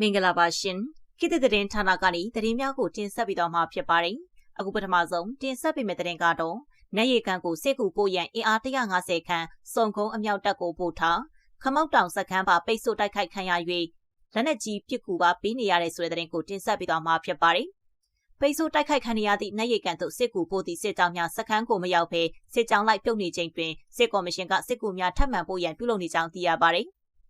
မင်္ဂလာပါရှင်ခေတ်သစ်သတင်းဌာနကနေသတင်းများကိုတင်ဆက်ပေးတော့မှာဖြစ်ပါတယ်အခုပထမဆုံးတင်ဆက်ပေးမယ့်သတင်းကတော့နတ်ရီကန်ကိုစစ်ကူပို့ရန်အင်အား150ခန်းစုံကုန်းအမြောက်တပ်ကိုပို့ထားခမောက်တောင်စခန်းပါပိတ်ဆို့တိုက်ခိုက်ခံရ၍လက်နက်ကြီးပစ်ကူပါပေးနေရတဲ့ဆိုတဲ့သတင်းကိုတင်ဆက်ပေးတော့မှာဖြစ်ပါတယ်ပိတ်ဆို့တိုက်ခိုက်ခံရသည့်နတ်ရီကန်သို့စစ်ကူပို့သည့်စစ်ကြောင်းများစခန်းကိုမရောက်ဘဲစစ်ကြောင်းလိုက်ပြုတ်နေချိန်တွင်စစ်ကော်မရှင်ကစစ်ကူများထပ်မံပို့ရန်ပြုလုပ်နေကြောင်းသိရပါတယ်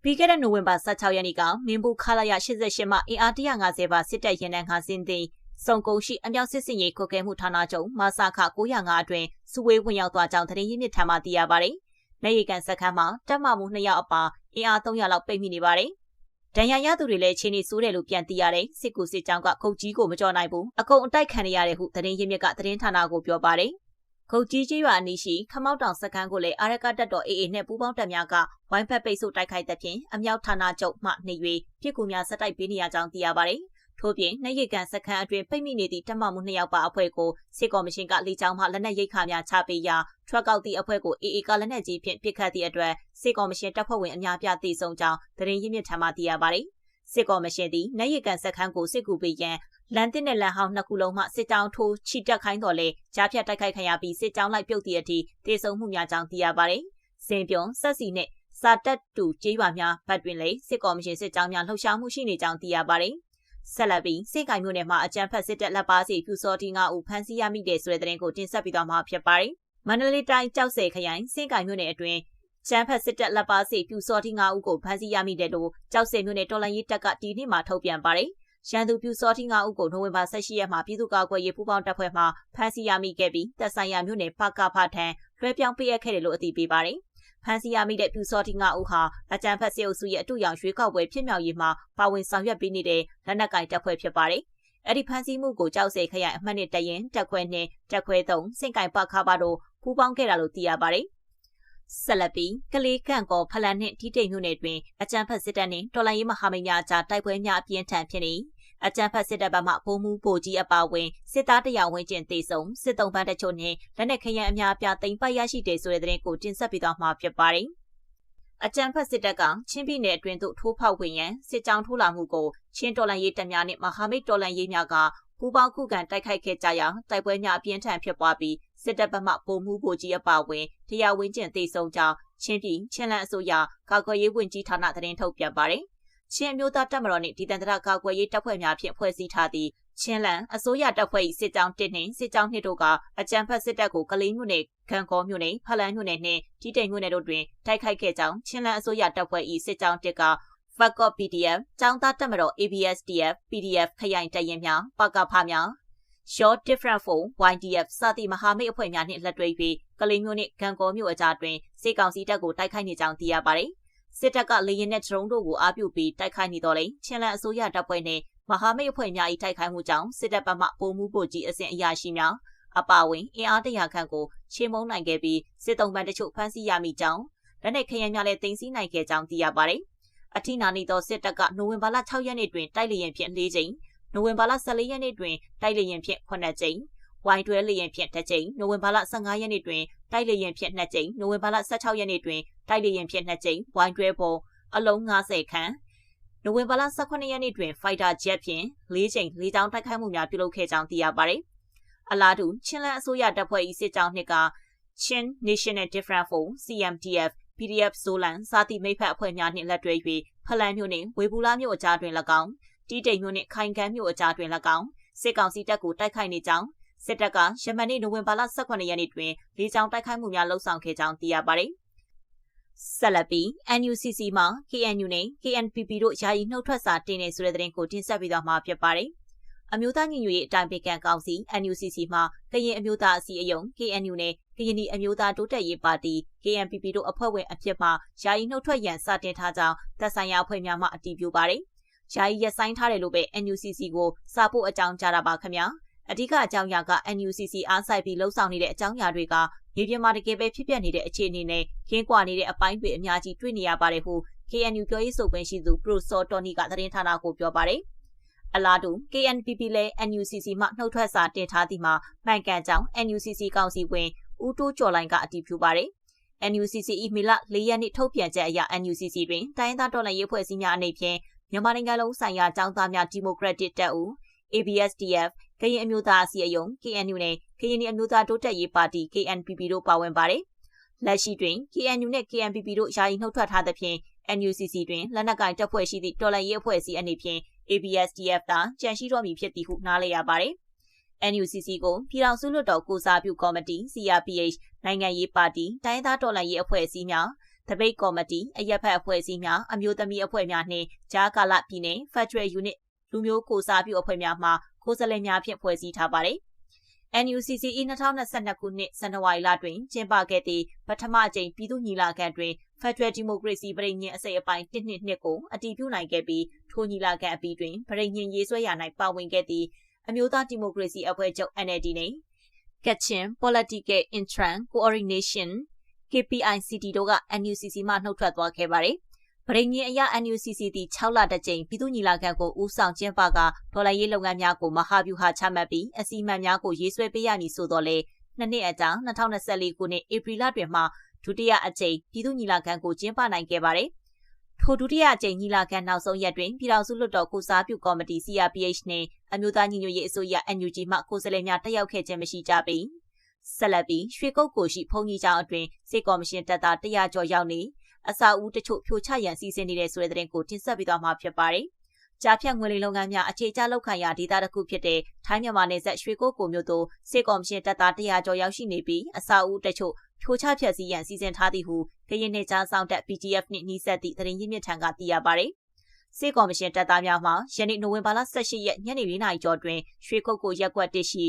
ပြီးခဲ့တဲ့နိုဝင်ဘာ16ရက်နေ့ကမင်းဘူးခလာရ88မှအင်အား150ပါစစ်တပ်ရင်နှန်းခါစင်းသိစုံကုန်းရှိအမြောက်စစ်စင်ရေးခုတ်ကဲမှုဌာနချုပ်မဆာခ905အတွင်းစုဝေးဝင်ရောက်သွားကြောင်းသတင်းရင်းမြစ်ထံမှသိရပါတယ်။နေရီကန်စခန်းမှာတပ်မမှု2ယောက်အပါအင်အား300လောက်ပိတ်မိနေပါတယ်။ဒဏ်ရာရသူတွေလည်းချင်းနေဆိုးတယ်လို့ပြန်သိရတယ်။စစ်ကူစစ်ကြောင်းကခုတ်ကြီးကိုမကြော်နိုင်ဘူး။အကုန်အတိုက်ခံရတဲ့ဟုသတင်းရင်းမြစ်ကသတင်းဌာနကိုပြောပါတယ်။ ခုတ်ကြီးကြီးရွာအနီးရှိခမောက်တောင်စခန်းကိုလည်းအာရကတက်တော်အေအေနဲ့ပူးပေါင်းတပ်များကဝိုင်းဖက်ပိတ်ဆို့တိုက်ခိုက်တဲ့ဖြင့်အမြောက်ဌာနချုပ်မှနေ၍ပြစ်ကူများဆက်တိုက်ပေးနေရကြောင်းသိရပါတယ်။ထို့ပြင်နှရိတ်ကန်စခန်းအတွင်းပိတ်မိနေသည့်တပ်မမှုနှစ်ယောက်ပါအဖွဲ့ကိုစစ်ကော်မရှင်ကလေကြောင်းမှလက်နက်ရိတ်ခါများချပေးရာထရက်ကောက်သည့်အဖွဲ့ကိုအေအေကလက်နက်ကြီးဖြင့်ပစ်ခတ်သည့်အတွက်စစ်ကော်မရှင်တပ်ဖွဲ့ဝင်အများပြသိဆုံးကြောင်းသတင်းရင်းမြစ်ထံမှသိရပါတယ်။စစ်ကော်မရှင်သည်နှရိတ်ကန်စခန်းကိုစစ်ကူပေးရန် လန်တစ်နဲ့လန်ဟောင်းနှစ်ခုလုံးမှစစ်ကြောင်းထိုးချီတက်ခိုင်းတော်လဲကြားဖြတ်တိုက်ခိုက်ခံရပြီးစစ်ကြောင်းလိုက်ပြုတ်သည့်အထိတေဆုံးမှုများကြောင်းသိရပါတယ်။စင်ပြုံဆက်စီနဲ့စာတက်တူကြေးရွာများဘတ်တွင်လေစစ်ကော်မရှင်စစ်ကြောင်းများလှုပ်ရှားမှုရှိနေကြောင်းသိရပါတယ်။ဆက်လက်ပြီးစိတ်ကင်မျိုးနယ်မှာအကြမ်းဖက်စစ်တပ်လက်ပါစီပြူစောတီငါဦးဖမ်းဆီးရမိတဲ့ဆိုတဲ့သတင်းကိုတင်ဆက်ပေးသွားမှာဖြစ်ပါတယ်။မန္တလေးတိုင်းကြောက်စဲခရိုင်စိတ်ကင်မျိုးနယ်အတွင်းကျန်းဖက်စစ်တပ်လက်ပါစီပြူစောတီငါဦးကိုဖမ်းဆီးရမိတယ်လို့ကြောက်စဲမျိုးနယ်တော်လိုင်းရေးတပ်ကဒီနေ့မှထုတ်ပြန်ပါတယ်။ ရန်သူပြူစောတိငါဦးကိုနိုဝင်ဘာ18ရက်မှာပြည်သူ့ကာကွယ်ရေးပူးပေါင်းတပ်ဖွဲ့မှဖမ်းဆီးရမိခဲ့ပြီးတပ်ဆိုင်ရာမြို့နယ်ပကဖထံလွှဲပြောင်းပေးအပ်ခဲ့တယ်လို့အသိပေးပါတယ်။ဖမ်းဆီးရမိတဲ့ပြူစောတိငါဦးဟာအကြံဖက်စစ်အုပ်စုရဲ့အတူရောင်ရွေးကောက်ပွဲဖြစ်မြောက်ရေးမှာပါဝင်ဆောင်ရွက်ပေးနေတဲ့လက်နက်ကင်တပ်ဖွဲ့ဖြစ်ပါတယ်။အဲ့ဒီဖမ်းဆီးမှုကိုကြောက်စေခရိုင်အမှတ်နဲ့တရင်တက်ခွဲနဲ့တက်ခွဲသုံးစင်ကင်ပခါပါတို့ပူးပေါင်းခဲ့တာလို့သိရပါတယ်။ဆက်လက်ပြီးကလေးကန့်ကောဖလန်နှင့်ထိတိတ်မြို့နယ်တွင်အကြံဖက်စစ်တပ်နှင့်တော်လိုင်းရေးမဟာမိတ်များအကြားတိုက်ပွဲများအပြင်းထန်ဖြစ်နေ အကြံဖက်စစ်တပ်ဘက်မှဘုံမူပိုကြီးအပါဝင်စစ်သားတရာဝင်းကျင်တေဆုံစစ်တုံးပန်းတချို့နဲ့လက်နက်ခရံအများအပြားတင်ပိုက်ရရှိတယ်ဆိုတဲ့သတင်းကိုတင်ဆက်ပေးသွားမှာဖြစ်ပါတယ်။အကြံဖက်စစ်တပ်ကချင်းပြည်နယ်အတွင်းသို့ထိုးဖောက်ဝင်ရန်စစ်ကြောင်းထိုးလာမှုကိုချင်းတော်လန်ရေးတပ်များနဲ့မဟာမိတ်တော်လန်ရေးများကပူးပေါင်းခုခံတိုက်ခိုက်ခဲ့ကြရာတိုက်ပွဲများအပြင်းထန်ဖြစ်ပွားပြီးစစ်တပ်ဘက်မှပုံမှုပိုကြီးအပါဝင်တရားဝင်ကျင့်သိဆုံးကြောင်းချင်းပြည်ချင်းလန်အစိုးရကာကွယ်ရေးဝန်ကြီးဌာနသတင်းထုတ်ပြန်ပါတယ်။ ချင်းမျိုးသားတပ်မတော်နှင့်ဒီတန်တရကာကွယ်ရေးတပ်ဖွဲ့များဖြင့်ဖွဲ့စည်းထားသည့်ချင်းလန်အစိုးရတပ်ဖွဲ့၏စစ်ကြောင်းတစ်နှင့်စစ်ကြောင်းနှစ်တို့ကအကြံဖက်စစ်တပ်ကိုကလေးမြို့နယ်ခံကောမြို့နယ်ဖလန်းမြို့နယ်နှင့်ကြီးတိမ်မြို့နယ်တို့တွင်တိုက်ခိုက်ခဲ့ကြောင်းချင်းလန်အစိုးရတပ်ဖွဲ့၏စစ်ကြောင်းတစ်က Fakot PDF ចောင်းသားတက်မတော် ABSDF PDF ခရိုင်တရင်များပကဖများ Short Different Phone YDF စသည့်မဟာမိတ်အဖွဲ့များနှင့်လက်တွဲ၍ကလေးမျိုးနှင့်ဂံကောမြို့အကြားတွင်စေကောင်စီတပ်ကိုတိုက်ခိုက်နေကြောင်းသိရပါသည်။ စစ်တပ်ကလေရင်နဲ့ဒရုန်းတို့ကိုအားပြုပြီးတိုက်ခိုက်နေတော့လေချင်းလန်အစိုးရတပ်ဖွဲ့နဲ့မဟာမိတ်အဖွဲ့များ၏တိုက်ခိုက်မှုကြောင့်စစ်တပ်ဘက်မှပုံမှုပိုကြီးအဆင့်အရာရှိများအပါဝင်အင်အားတရာခန့်ကိုချေမုန်းနိုင်ခဲ့ပြီးစစ်တုံးပန်းတချို့ဖမ်းဆီးရမိကြောင်းလက်နက်ခရမ်းများလည်းတင်စီနိုင်ခဲ့ကြောင်းသိရပါတယ်။အထိနာနေသောစစ်တပ်ကနိုဝင်ဘာလ6ရက်နေ့တွင်တိုက်လေရင်ဖြင့်၄ကြိမ်နိုဝင်ဘာလ14ရက်နေ့တွင်တိုက်လေရင်ဖြင့်9ကြိမ်ဝိုင်တွဲလေရင်ဖြင့်တစ်ကြိမ်နိုဝင်ဘာလ15ရက်နေ့တွင်တိုက်လေရင်ဖြင့်2ကြိမ်နိုဝင်ဘာလ16ရက်နေ့တွင် တိုက်လေရင်ဖြင့်2ကြိမ်ဝိုင်တွဲပေါ်အလုံး90ခန်းနိုဝင်ဘာလ18ရက်နေ့တွင် Fighter Jet ဖြင့်၄ကြိမ်၄ချောင်းတိုက်ခိုက်မှုများပြုလုပ်ခဲ့ကြောင်းသိရပါတယ်။အလားတူချင်းလန်အစိုးရတပ်ဖွဲ့၏စစ်ကြောင်းနှစ်က Chin National Different Force CMDF PDF Zolan စသည့်မိဖက်အဖွဲ့များနှင့်လက်တွဲ၍ဖလန်မြို့နှင့်ဝေဘူးလာမြို့အကြားတွင်၎င်းတီးတိမ်မြို့နှင့်ခိုင်ကန်းမြို့အကြားတွင်၎င်းစစ်ကောင်စီတပ်ကိုတိုက်ခိုက်နေကြောင်းစစ်တပ်ကယမန်နေ့နိုဝင်ဘာလ18ရက်နေ့တွင်လေကြောင်းတိုက်ခိုက်မှုများလှုပ်ဆောင်ခဲ့ကြောင်းသိရပါတယ်။ ဆက်လက်ပြီး NUCC မှ KNU နဲ့ KNPP တို့ယာယီနှုတ်ထွက်စာတင်နေဆိုတဲ့သတင်းကိုတင်ဆက်ပေးသွားမှာဖြစ်ပါတယ်။အမျိုးသားညီညွတ်ရေးအတိုင်းပေကံကောင်စီ NUCC မှကရင်အမျိုးသားအစည်းအရုံး KNU နဲ့ကရင်ပြည်အမျိုးသားတိုးတက်ရေးပါတီ KNPP တို့အဖွဲ့ဝင်အဖြစ်မှယာယီနှုတ်ထွက်ရန်စတင်ထားကြောင်းသက်ဆိုင်ရာအဖွဲ့များမှအတည်ပြုပါတယ်။ယာယီရဆိုင်ထားတယ်လို့ပဲ NUCC ကိုစာပို့အကြောင်းကြားတာပါခင်ဗျာ။ အဓိကအကြောင်းအရာက NUCC အားစိုက်ပြီးလှုပ်ဆောင်နေတဲ့အကြောင်းအရာတွေကမြေပြင်မှာတကယ်ပဲဖြစ်ပျက်နေတဲ့အခြေအနေနဲ့ခင်းကွာနေတဲ့အပိုင်းတွေအများကြီးတွေ့နေရပါတယ်ဟု KNU ပြောရေးဆိုခွင့်ရှိသူ Professor Tony ကသတင်းဌာနကိုပြောပါတယ်။အလားတူ KNPP လည်း NUCC မှနှုတ်ထွက်စာတင်ထားသည်မှာမှန်ကန်ကြောင်း NUCC ကောင်စီဝင်ဦးတိုးကျော်လိုင်ကအတည်ပြုပါတယ်။ NUCC ၏မီလ၄ရက်နေ့ထုတ်ပြန်ချက်အရ NUCC တွင်တိုင်းသားတော်လှန်ရေးဖွဲ့စည်းများအနေဖြင့်မြန်မာနိုင်ငံလုံးဆိုင်ရာចောင်းသားများဒီမိုကရက်တစ်တပ်ဦး ABSDF ကရင်အမျိုးသားအစည်းအရုံး KNU နဲ့ကရင်အမျိုးသားတိုးတက်ရေးပါတီ KNPP တို့ပါဝင်ပါတယ်။လက်ရှိတွင် KNU နဲ့ KNPP တို့ယာယီနှုတ်ထွက်ထားသဖြင့် NUCC တွင်လက်နက်ကိုင်တပ်ဖွဲ့ရှိသည့်တော်လှန်ရေးအဖွဲ့အစည်းအနေဖြင့် ABSDF သာကြန့်ရှိတော်မူဖြစ်သည်ဟုနားလည်ရပါတယ်။ NUCC ကိုပြည်ထောင်စုလွှတ်တော်ကိုစားပြုကော်မတီ CRPH နိုင်ငံရေးပါတီတိုင်းသားတော်လှန်ရေးအဖွဲ့အစည်းများတပိတ်ကော်မတီအရက်ဖက်အဖွဲ့အစည်းများအမျိုးသမီးအဖွဲ့များနှင့်ဂျားကာလပြည်နယ် Federal Unit လူမျိုးကိုစားပြုအဖွဲ့များမှ ကိုယ်စားလှယ်များဖြင့်ဖွဲ့စည်းထားပါတယ်။ NUCC ၏2022ခုနှစ်ဇန်နဝါရီလတွင်ကျင်းပခဲ့သည့်ပထမအကြိမ်ပြည်သူ့ညီလာခံတွင် Federal Democracy ပြည်ညင်အစိပ်အပိုင်း1နှစ်နှစ်ကိုအတည်ပြုနိုင်ခဲ့ပြီးထိုညီလာခံအပြီးတွင်ပြည်ညင်ရေးဆွဲရ၌ပါဝင်ခဲ့သည့်အမျိုးသားဒီမိုကရေစီအဖွဲ့ချုပ် NLD နှင့် Kachin Political Interim Coordination KPICT တို့က NUCC မှနှုတ်ထွက်သွားခဲ့ပါတယ်။ ပရိညင်အရ NUCC သည်6လတကြိမ်ပြည်သူ့ညီလာခံကိုဦးဆောင်ကျင်းပကဒေါ်လာရေးလုပ်ငန်းများကိုမဟာဗျူဟာချမှတ်ပြီးအစီအမံများကိုရေးဆွဲပေးရမည်ဆိုတော့လေနှစ်နှစ်အကြာ2024ခုနှစ်ဧပြီလတွင်မှဒုတိယအကြိမ်ပြည်သူ့ညီလာခံကိုကျင်းပနိုင်ခဲ့ပါတယ်။ထိုဒုတိယအကြိမ်ညီလာခံနောက်ဆုံးရက်တွင်ပြည်ထောင်စုလွှတ်တော်ကိုစားပြုကော်မတီ CRPH နှင့်အမျိုးသားညီညွတ်ရေးအစိုးရ NUG မှကိုယ်စားလှယ်များတက်ရောက်ခဲ့ခြင်းမရှိကြပေ။ဆက်လက်ပြီးရွှေကုတ်ကိုရှိဖုန်ကြီးကျောင်းအတွင်းစစ်ကော်မရှင်တပ်သား100ကျော်ရောက်နေ အစာဦးတချို့ဖြိုချရန်စီစဉ်နေတဲ့ဆိုတဲ့သတင်းကိုတင်ဆက်ပေးသွားမှာဖြစ်ပါတယ်။ကြားဖြတ်ငွေလိမ်လုပ်ငန်းများအခြေချလောက်ခံရဒေသတစ်ခုဖြစ်တဲ့ထိုင်းမြန်မာနယ်စပ်ရွှေကုတ်ကိုမြို့သို့စစ်ကော်မရှင်တပ်သား100ကျော်ရောက်ရှိနေပြီးအစာဦးတချို့ဖြိုချဖြတ်စည်းရန်စီစဉ်ထားသည်ဟုကရင်နယ်ကြားဆောင်တပ် PGF နှင့်နှီးဆက်သည့်သတင်းရင်းမြစ်ထံကသိရပါတယ်။စစ်ကော်မရှင်တပ်သားများမှယနေ့နိုဝင်ဘာလ18ရက်ညနေ4နာရီကျော်တွင်ရွှေကုတ်ကိုရက်ကွက်တရှိ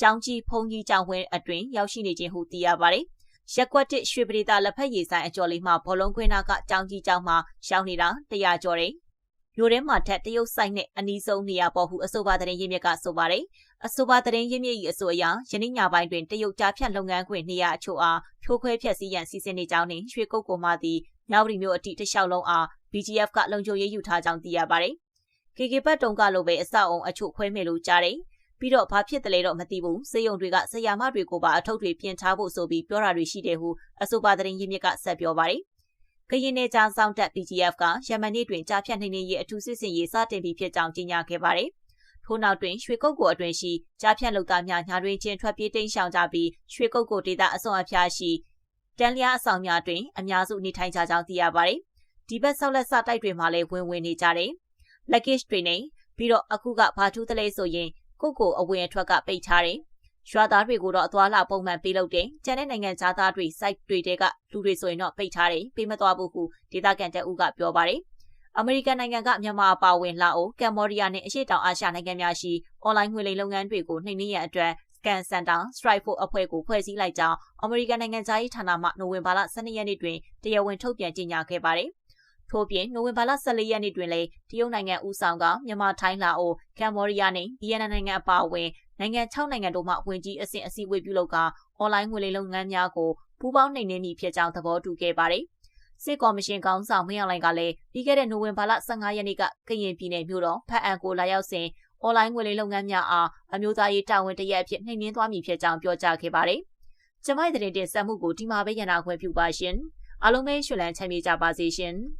ကျောင်းကြီးဖုန်ကြီးကျောင်းဝင်းအတွင်ရောက်ရှိနေခြင်းဟုသိရပါတယ်။ ရက်ကွက်တစ်ရွှေပရိသလက်ဖက်ရည်ဆိုင်အကျော်လေးမှာဘောလုံးခွင်းနာကကျောင်းကြီးကျောင်းမှာရှောင်းနေတာတရားကျော်တယ်။မြို့ထဲမှာထက်တရုတ်ဆိုင်နဲ့အနီးဆုံးနေရာပေါ်ဟုအဆိုပါတဲ့ရင်းမြစ်ကဆိုပါတယ်။အဆိုပါတဲ့ရင်းမြစ်၏အဆိုအရယနေ့ညပိုင်းတွင်တရုတ်ကြားဖြတ်လုပ်ငန်းခွင်နေရာအချို့အားဖြိုးခွဲဖျက်ဆီးရန်စီစဉ်နေကြောင်းနှင့်ရွှေကုတ်ကိုမှသည်မြောက်ရီမျိုးအတိတလျှောက်လုံးအား BGF ကလုံခြုံရေးယူထားကြောင်းသိရပါတယ်။ KK ဘတ်တုံကလိုပဲအဆောက်အုံအချို့ခွဲမယ်လို့ကြားတယ်။ ပြီးတော့ဘာဖြစ်တယ်လဲတော့မသိဘူးစေယုံတွေကဆရာမတွေကိုပါအထုပ်တွေပြင်ထားဖို့ဆိုပြီးပြောတာတွေရှိတယ်ဟုအဆိုပါသတင်းရင်းမြစ်ကဆက်ပြောပါတယ်ကရင်နယ်ကြားဆောင်တက် PGF ကယမန်နေ့တွင်ကြားဖြတ်နှိမ့်နေရေးအထူးစစ်စင်ရေးစတင်ပြီးဖြစ်ကြောင်းကြေညာခဲ့ပါတယ်။ထို့နောက်တွင်ရွှေကုတ်ကိုအတွင်ရှိကြားဖြတ်လုပ်သားများညာတွင်ချင်းထွက်ပြေးတိမ်းရှောင်ကြပြီးရွှေကုတ်ကိုဒေသအစုံအဖျားရှိတန်လျားအဆောင်များတွင်အများစုနေထိုင်ကြကြောင်းသိရပါတယ်။ဒီဘက်ဆောက်လက်စတိုက်တွေမှာလည်းဝင်ဝင်နေကြတယ်။ luggage တွေနဲ့ပြီးတော့အခုကဘာထူးတလဲဆိုရင် ကိုကိုအဝင်အထွက်ကပိတ်ထားတယ်။ရွာသားတွေကိုတော့အသွားလာပုံမှန်ပေးလုပ်တယ်။ကျန်တဲ့နိုင်ငံသားသားတွေ site တွေတဲကလူတွေဆိုရင်တော့ပိတ်ထားတယ်။ပေးမသွားဘူးဟုဒေသခံတပ်ဦးကပြောပါတယ်။အမေရိကန်နိုင်ငံကမြန်မာအပါအဝင်လာအိုကမ်ဘောဒီးယားနဲ့အရှေ့တောင်အာရှနိုင်ငံများရှိအွန်လိုင်းငွေလိမ်လုပ်ငန်းတွေကိုနှိမ်နင်းရန်အတွက် Scan Center Strike Force အဖွဲ့ကိုဖွဲ့စည်းလိုက်ကြောင်းအမေရိကန်နိုင်ငံသားရေးဌာနမှနိုဝင်ဘာလ12ရက်နေ့တွင်တရားဝင်ထုတ်ပြန်ကြေညာခဲ့ပါတယ်။ ထို့ပြင်နိုဝင်ဘာလ14ရက်နေ့တွင်လည်းတရုတ်နိုင်ငံဦးဆောင်ကမြန်မာထိုင်းလာအိုကမ်ဘောဒီးယားနဲ့ဗီယက်နမ်နိုင်ငံအပါအဝင်နိုင်ငံ6နိုင်ငံတို့မှဝင်ကြီးအဆင့်အစည်းအဝေးပြုလုပ်ကအွန်လိုင်းငွေလိမ်လုပ်ငန်းများကိုပူးပေါင်းနှိမ်နင်းမိဖြစ်ကြောင်းသဘောတူခဲ့ပါတယ်။စစ်ကော်မရှင်ကောင်းဆောင်မင်းအောင်လှိုင်ကလည်းပြီးခဲ့တဲ့နိုဝင်ဘာလ15ရက်နေ့ကကရင်ပြည်နယ်မြို့တော်ဖတ်အံကိုလာရောက်စဉ်အွန်လိုင်းငွေလိမ်လုပ်ငန်းများအားအမျိုးသားရေးတာဝန်တရက်အဖြစ်နှိမ်နင်းသွားမည်ဖြစ်ကြောင်းပြောကြားခဲ့ပါတယ်။ကျမိုက်တဲ့တင်ဆက်မှုကိုဒီမှာပဲရန်နာခွင့်ပြုပါရှင်။အားလုံးပဲရှင်လန်းချမ်းမြေကြပါစေရှင်။